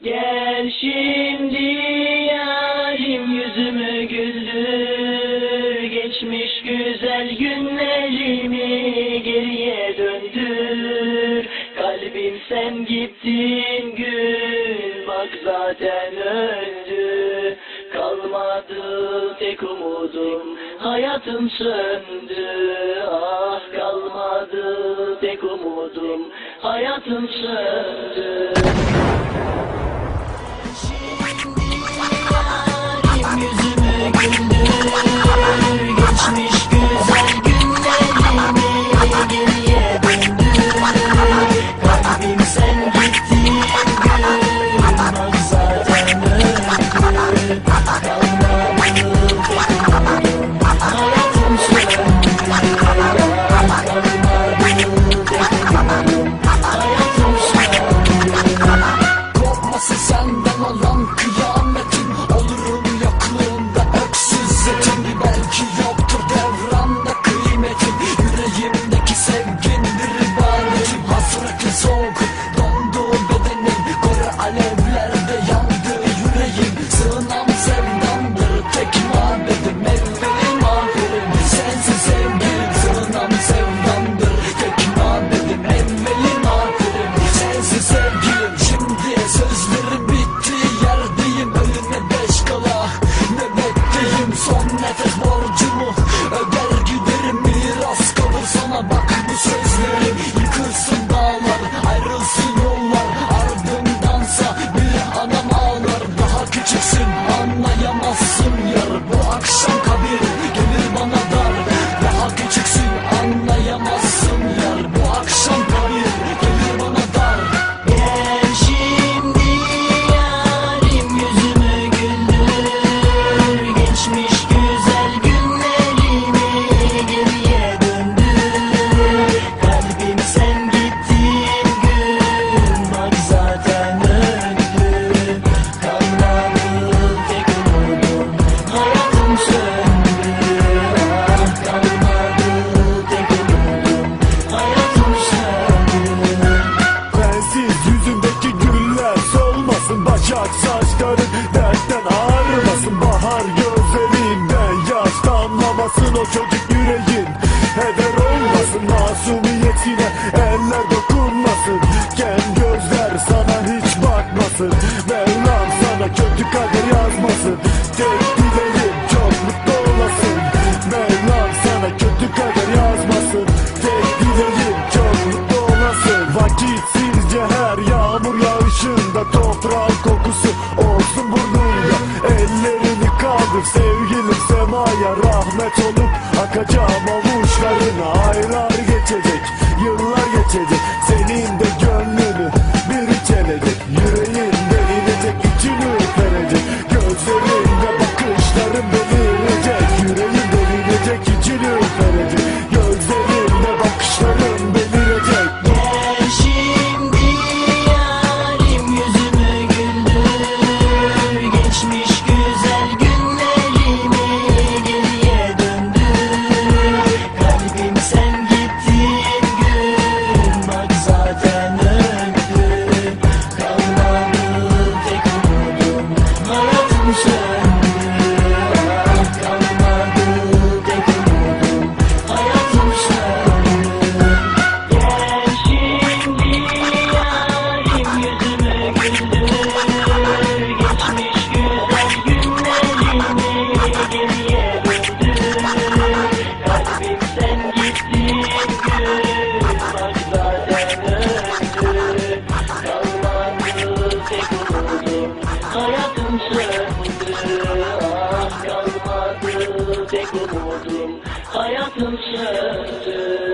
Gel şimdi yarim yüzümü güldür. Geçmiş güzel günlerimi geriye döndür. Kalbim sen gittin gün bak zaten öldü. Kalmadı tek umudum hayatım söndü. Ah kalmadı tek umudum hayatım söndü. Sessizce her yağmur yağışında Toprağın kokusu olsun burnunda. Ellerini kaldır sevgilim semaya Rahmet olup akacağım avuç hayatım söndü